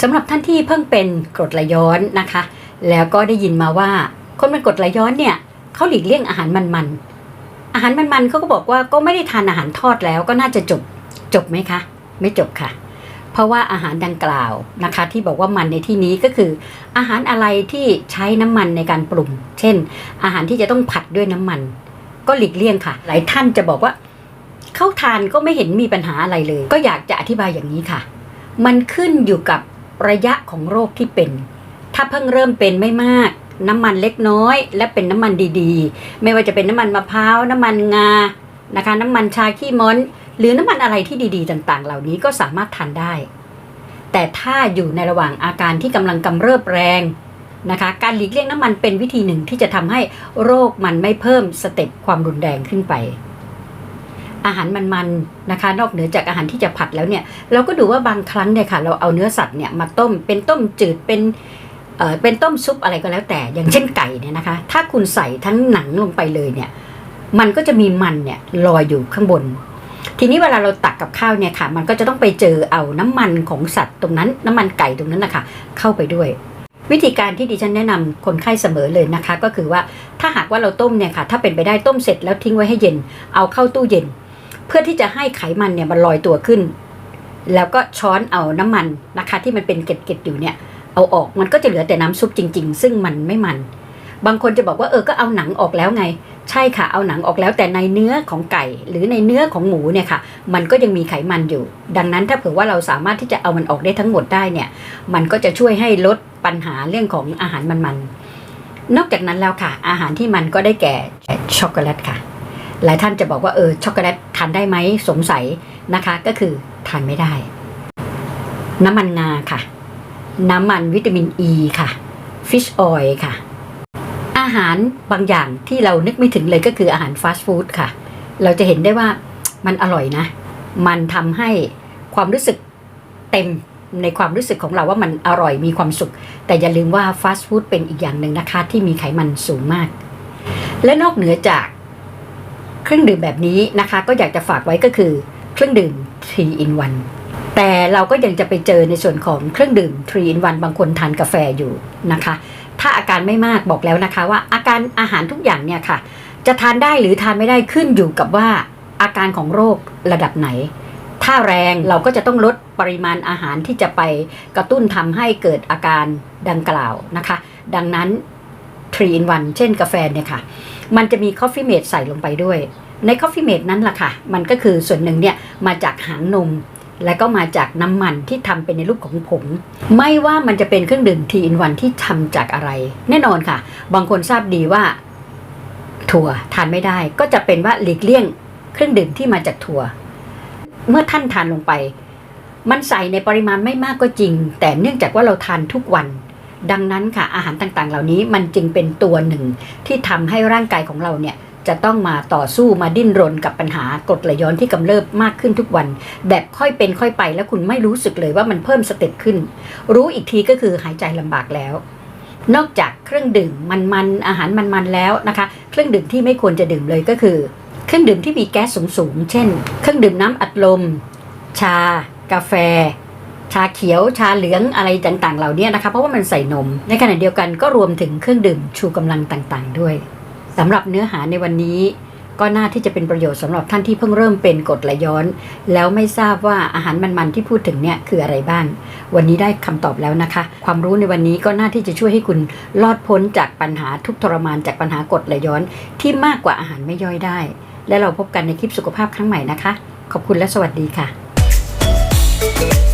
สำหรับท่านที่เพิ่งเป็นกรดไหลย้อนนะคะ แล้วก็ได้ยินมาว่า คนเป็นกรดไหลย้อนเนี่ยเขาหลีกเลี่ยงอาหารมันๆอาหารมันๆเขาก็บอกว่าก็ไม่ได้ทานอาหารทอดแล้วก็น่าจะจบจบไหมคะ ไม่จบค่ะ เพราะว่าอาหารดังกล่าวนะคะ ที่บอกว่ามันในที่นี้ก็คือ อาหารอะไรที่ใช้น้ำมันในการปรุง เช่น อาหารที่จะต้องผัดด้วยน้ำมัน ก็หลีกเลี่ยงค่ะ หลายท่านจะบอกว่าเขาทานก็ไม่เห็นมีปัญหาอะไรเลย ก็อยากจะอธิบายอย่างนี้ค่ะ มันขึ้นอยู่กับ ระยะของโรคที่เป็น ถ้าเพิ่งเริ่มเป็นไม่มากน้ำมันเล็กน้อย และเป็นน้ำมันดีๆ ไม่ว่าจะเป็นน้ำมันมะพร้าวน้ำมันงานะคะ น้ำมันชาขี้ม้อนหรือน้ำมันอะไรที่ดีๆ ต่างๆ เหล่านี้ก็สามารถทานได้ แต่ถ้าอยู่ในระหว่างอาการที่กำลังกำเริบแรงนะคะ การหลีกเลี่ยงน้ำมันเป็นวิธีหนึ่งที่จะทำให้โรคมันไม่เพิ่มสเต็ปความรุนแรงขึ้นไป อาหารมันๆนะคะ นอกเหนือจากอาหารที่จะผัดแล้วเนี่ย เราก็ดูว่าบางครั้งเนี่ยค่ะ เราเอาเนื้อสัตว์เนี่ยมาต้มเป็นต้มจืดเป็นเอ่อเป็นต้มซุปอะไรก็แล้วแต่ อย่างเช่นไก่เนี่ยนะคะ ถ้าคุณใส่ทั้งหนังลงไปเลยเนี่ย มันก็จะมีมันเนี่ยลอยอยู่ข้างบน ทีนี้เวลาเราตักกับข้าวเนี่ยค่ะ มันก็จะต้องไปเจอเอาน้ำมันของสัตว์ตรงนั้น น้ำมันไก่ตรงนั้นนะคะเข้าไปด้วยวิธีการที่ดิฉันแนะนำคนไข้เสมอเลยนะคะ ก็คือว่าถ้าหากว่าเราต้มเนี่ยค่ะ ถ้าเป็นไปได้ต้มเสร็จแล้วทิ้งไว้ให้เย็น เอาเข้าตู้เย็น เพื่อที่จะให้ไขมันเนี่ยมันลอยตัวขึ้น แล้วก็ช้อนเอาน้ำมันนะคะ ที่มันเป็นเกล็ดๆอยู่เนี่ย เอาออกมันก็จะเหลือแต่น้ำซุปจริง ๆ ซึ่งมันไม่มัน บางคนจะบอกว่าเออก็เอาหนังออกแล้วไง ใช่ค่ะเอาหนังออกแล้วแต่ในเนื้อของไก่ หรือในเนื้อของหมูเนี่ยค่ะ มันก็ยังมีไขมันอยู่ ดังนั้นถ้าเผื่อว่าเราสามารถที่จะเอามันออกได้ทั้งหมดได้เนี่ย มันก็จะช่วยให้ลดปัญหาเรื่องของอาหารมันๆนอกจากนั้นแล้วค่ะ อาหารที่มันก็ได้แก่ช็อกโกแลตค่ะ หลายท่านจะบอกว่าเออช็อกโกแลตทานได้ไหมสงสัยนะคะ ก็คือทานไม่ได้ น้ำมันงาค่ะ น้ำมันวิตามินอ e ีค่ะฟิชออยล์ค่ะ อาหารบางอย่างที่เรานึกไม่ถึงเลยก็คืออาหารฟาสต์ฟู้ดค่ะ เราจะเห็นได้ว่ามันอร่อยนะ มันทำให้ความรู้สึกเต็มในความรู้สึกของเราว่ามันอร่อยมีความสุข แต่อย่าลืมว่าฟาสต์ฟู้ดเป็นอีกอย่างหนึ่งนะคะ ที่มีไขมันสูงมาก และนอกเหนือจาก เครื่องดื่มแบบนี้นะคะ ก็อยากจะฝากไว้ก็คือเครื่องดื่ม3 in 1แต่เราก็ยังจะไปเจอในส่วนของเครื่องดื่ม3 in 1บางคนทานกาแฟอยู่นะคะ ถ้าอาการไม่มากบอกแล้วนะคะ ว่าอาการอาหารทุกอย่างเนี่ยค่ะ จะทานได้หรือทานไม่ได้ขึ้นอยู่กับว่าอาการของโรคระดับไหน ถ้าแรงเราก็จะต้องลดปริมาณอาหารที่จะไปกระตุ้นทำให้เกิดอาการดังกล่าวนะคะ ดังนั้น 3 in 1 เช่นกาแฟเนี่ยค่ะ มันจะมี Coffee Mate ใส่ลงไปด้วย ใน Coffee Mate นั้นล่ะค่ะ มันก็คือส่วนหนึ่งเนี่ยมาจากหางนม และก็มาจากน้ำมันที่ทำเป็นในรูปของผง ไม่ว่ามันจะเป็นเครื่องดื่ม3 in 1ที่ทำจากอะไร แน่นอนค่ะ บางคนทราบดีว่า ถั่วทานไม่ได้ ก็จะเป็นว่าหลีกเลี่ยงเครื่องดื่มที่มาจากถั่ว เมื่อท่านทานลงไป มันใส่ในปริมาณไม่มากก็จริง แต่เนื่องจากว่าเราทานทุกวัน ดังนั้นค่ะอาหารต่างๆ เหล่านี้มันจึงเป็นตัวหนึ่งที่ทำให้ร่างกายของเราเนี่ยจะต้องมาต่อสู้มาดิ้นรนกับปัญหากรดไหลย้อนที่กำเริบมากขึ้นทุกวัน แบบค่อยเป็นค่อยไปแล้วคุณไม่รู้สึกเลยว่ามันเพิ่มสเต็ปขึ้น รู้อีกทีก็คือหายใจลำบากแล้ว นอกจากเครื่องดื่มมันๆอาหารมันๆแล้วนะคะ เครื่องดื่มที่ไม่ควรจะดื่มเลยก็คือ เครื่องดื่มที่มีแก๊สสูงๆเช่น เครื่องดื่มน้ำอัดลม ชา กาแฟาเขียวชาเหลืองอะไรต่างๆ เหล่านี้นะคะ เพราะว่ามันใส่นม ในขณะเดียวกันก็รวมถึงเครื่องดื่มชูกำลังต่างๆ ด้วยสำหรับเนื้อหาในวันนี้ ก็น่าที่จะเป็นประโยชน์สำหรับท่านที่เพิ่งเริ่มเป็นกรดไหลย้อน แล้วไม่ทราบว่าอาหารมันๆที่พูดถึงเนี่ยคืออะไรบ้าง วันนี้ได้คำตอบแล้วนะคะ ความรู้ในวันนี้ก็น่าที่จะช่วยให้คุณรอดพ้นจากปัญหาทุกทรมานจากปัญหากรดไหลย้อนที่มากกว่าอาหารไม่ย่อยได้ และเราพบกันในคลิปสุขภาพครั้งใหม่นะคะ ขอบคุณและสวัสดีค่ะ